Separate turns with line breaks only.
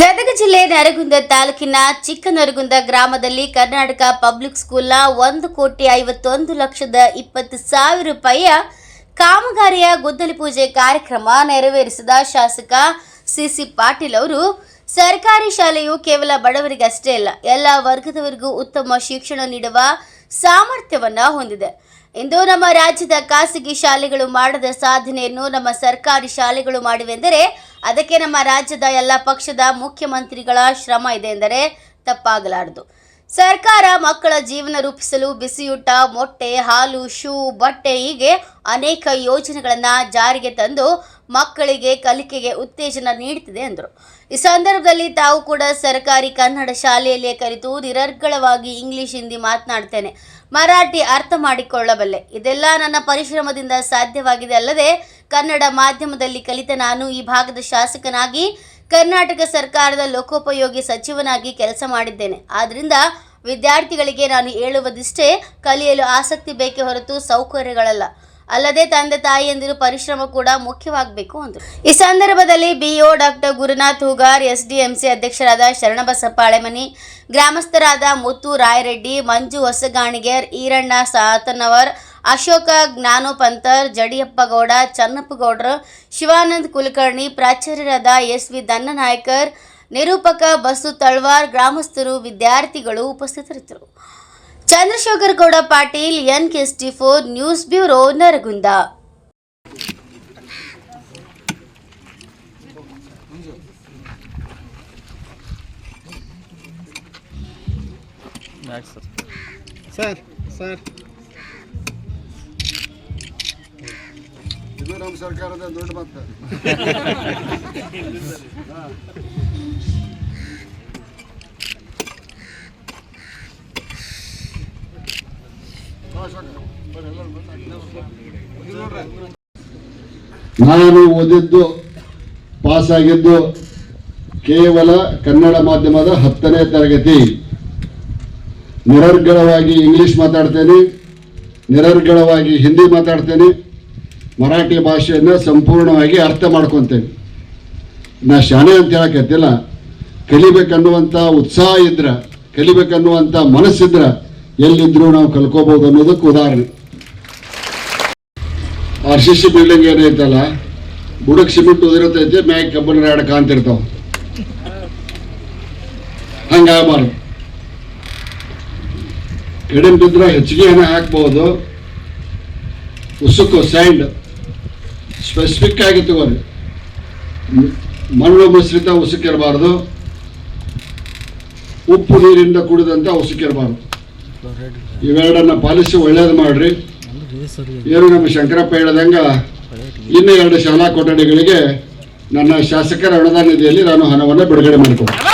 ಗದಗ ಜಿಲ್ಲೆ ನರಗುಂದ ತಾಲೂಕಿನ ಚಿಕ್ಕನರಗುಂದ ಗ್ರಾಮದಲ್ಲಿ ಕರ್ನಾಟಕ ಪಬ್ಲಿಕ್ ಸ್ಕೂಲ್ನ ಒಂದು ಕೋಟಿ ಐವತ್ತೊಂದು ಲಕ್ಷದ ಇಪ್ಪತ್ತು ಸಾವಿರ ರೂಪಾಯಿಯ ಕಾಮಗಾರಿಯ ಗುದ್ದಲಿ ಪೂಜೆ ಕಾರ್ಯಕ್ರಮ ನೆರವೇರಿಸಿದ ಶಾಸಕ ಸಿಸಿ ಪಾಟೀಲ್ ಅವರು, ಸರ್ಕಾರಿ ಶಾಲೆಯು ಕೇವಲ ಬಡವರಿಗಷ್ಟೇ ಅಲ್ಲ, ಎಲ್ಲ ವರ್ಗದವರಿಗೂ ಉತ್ತಮ ಶಿಕ್ಷಣ ನೀಡುವ ಸಾಮರ್ಥ್ಯವನ್ನ ಹೊಂದಿದೆ. ಇಂದು ನಮ್ಮ ರಾಜ್ಯದ ಖಾಸಗಿ ಶಾಲೆಗಳು ಮಾಡದ ಸಾಧನೆಯನ್ನು ನಮ್ಮ ಸರ್ಕಾರಿ ಶಾಲೆಗಳು ಮಾಡಿವೆಂದರೆ ಅದಕ್ಕೆ ನಮ್ಮ ರಾಜ್ಯದ ಎಲ್ಲ ಪಕ್ಷದ ಮುಖ್ಯಮಂತ್ರಿಗಳ ಶ್ರಮ ಇದೆ ಎಂದರೆ ತಪ್ಪಾಗಲಾರದು. ಸರ್ಕಾರ ಮಕ್ಕಳ ಜೀವನ ರೂಪಿಸಲು ಬಿಸಿಯೂಟ, ಮೊಟ್ಟೆ, ಹಾಲು, ಶೂ, ಬಟ್ಟೆ ಹೀಗೆ ಅನೇಕ ಯೋಜನೆಗಳನ್ನು ಜಾರಿಗೆ ತಂದು ಮಕ್ಕಳಿಗೆ ಕಲಿಕೆಗೆ ಉತ್ತೇಜನ ನೀಡುತ್ತಿದೆ ಎಂದರು. ಈ ಸಂದರ್ಭದಲ್ಲಿ ತಾವು ಕೂಡ ಸರ್ಕಾರಿ ಕನ್ನಡ ಶಾಲೆಯಲ್ಲಿಯೇ ಕಲಿತು ನಿರರ್ಗಳವಾಗಿ ಇಂಗ್ಲಿಷ್, ಹಿಂದಿ ಮಾತನಾಡ್ತೇನೆ. ಮರಾಠಿ ಅರ್ಥ ಮಾಡಿಕೊಳ್ಳಬಲ್ಲೆ. ಇದೆಲ್ಲ ನನ್ನ ಪರಿಶ್ರಮದಿಂದ ಸಾಧ್ಯವಾಗಿದೆ ಅಲ್ಲದೆ ಕನ್ನಡ ಮಾಧ್ಯಮದಲ್ಲಿ ಕಲಿತ ನಾನು ಈ ಭಾಗದ ಶಾಸಕನಾಗಿ ಕರ್ನಾಟಕ ಸರ್ಕಾರದ ಲೋಕೋಪಯೋಗಿ ಸಚಿವನಾಗಿ ಕೆಲಸ ಮಾಡಿದ್ದೇನೆ. ಆದ್ದರಿಂದ ವಿದ್ಯಾರ್ಥಿಗಳಿಗೆ ನಾನು ಹೇಳುವುದಿಷ್ಟೇ, ಕಲಿಯಲು ಆಸಕ್ತಿ ಬೇಕೇ ಹೊರತು ಸೌಕರ್ಯಗಳಲ್ಲ. ಅಲ್ಲದೆ ತಂದೆ ತಾಯಿಯಂದಿರು ಪರಿಶ್ರಮ ಕೂಡ ಮುಖ್ಯವಾಗಬೇಕು ಅಂದರು. ಈ ಸಂದರ್ಭದಲ್ಲಿ BO doctor Gurunath Hoogar SDMC ಅಧ್ಯಕ್ಷರಾದ ಶರಣಬಸಪ್ಪ ಹಳೆಮನಿ ಗ್ರಾಮಸ್ಥರಾದ ಮುತ್ತು ರಾಯರೆಡ್ಡಿ, ಮಂಜು ಹೊಸಗಾಣಿಗೇರ್, ಈರಣ್ಣ ಸಾತನವರ್ ಅಶೋಕ ಜ್ಞಾನೋಪಂತರ್ ಜಡಿಯಪ್ಪ ಗೌಡ ಚನ್ನಪ್ಪಗೌಡ್ರ ಶಿವಾನಂದ್ ಕುಲಕರ್ಣಿ ಪ್ರಾಚಾರ್ಯರಾದ ಎಸ್ ವಿ ದನ್ನನಾಯ್ಕರ್ ನಿರೂಪಕ ಬಸು ತಳ್ವಾರ್ ಗ್ರಾಮಸ್ಥರು ವಿದ್ಯಾರ್ಥಿಗಳು ಉಪಸ್ಥಿತರಿದ್ದರು. Chandrashekhar Gowda Patil N T four news bureau Naragund.
Sir
sir.
ಇದು ನಮ್ಮ ಸರ್ಕಾರದ ದೊಡ್ಡ ಮತ್ತ ನಾನು ಓದಿದ್ದು ಪಾಸ್ ಆಗಿದ್ದು ಕೇವಲ ಕನ್ನಡ ಮಾಧ್ಯಮದ ಹತ್ತನೇ ತರಗತಿ. ನಿರರ್ಗಳವಾಗಿ ಇಂಗ್ಲಿಷ್ ಮಾತಾಡ್ತೇನೆ, ನಿರರ್ಗಳವಾಗಿ ಹಿಂದಿ ಮಾತಾಡ್ತೇನೆ. ಮರಾಠಿ ಭಾಷೆಯನ್ನು ಸಂಪೂರ್ಣವಾಗಿ ಅರ್ಥ ಮಾಡ್ಕೊತೇನೆ. ನಾ ಶಾನೆ ಅಂತ ಹೇಳಕತ್ತಿಲ್ಲ ಕಲಿಬೇಕನ್ನುವಂಥ ಉತ್ಸಾಹ ಇದ್ರೆ, ಕಲಿಬೇಕನ್ನುವಂಥ ಮನಸ್ಸಿದ್ರೆ ಎಲ್ಲಿದ್ರೂ ನಾವು ಕಲ್ಕೋಬಹುದು ಅನ್ನೋದಕ್ಕೆ ಉದಾಹರಣೆ. ಆರ್ ಸಿ ಸಿ ಬಿಲ್ಡಿಂಗ್ ಏನೈತಲ್ಲ ಬುಡಕ್ ಸಿಮೆಂಟ್ ಉದಿರತೈತಿ, ಮ್ಯಾಗ ಕಬ್ಬನ ರಾಡ್ ಕಾಂತಿರ್ತಾವ ಹಂಗಾಗಬಾರ್ದು. ಕಡಿಮೆ ಬಿದ್ದರೆ ಹೆಚ್ಚಿಗೆ ಹಣ ಹಾಕ್ಬೋದು. ಉಸುಕು ಸ್ಯಾಂಡ್ ಸ್ಪೆಸಿಫಿಕ್ ಆಗಿ ತಗೋರಿ. ಮ್- ಮಣ್ಣು ಮಿಶ್ರಿತ ಉಸುಕಿರಬಾರ್ದು ಉಪ್ಪು ನೀರಿಂದ ಕುಡಿದಂತ ಉಸುಕಿರಬಾರ್ದು ಇವೆರಡನ್ನ ಪಾಲಿಸಿ ಒಳ್ಳೇದು ಮಾಡ್ರಿ. ಏನು ನಮ್ಮ ಶಂಕರಪ್ಪ ಹೇಳ್ದಂಗ, ಇನ್ನು ಎರಡು ಶಾಲಾ ಕೊಠಡಿಗಳಿಗೆ ನನ್ನ ಶಾಸಕರ ಅನುದಾನ ನಿಧಿಯಲ್ಲಿ ನಾನು ಹಣವನ್ನು ಬಿಡುಗಡೆ ಮಾಡಿಕೊಡ್ತೀನಿ.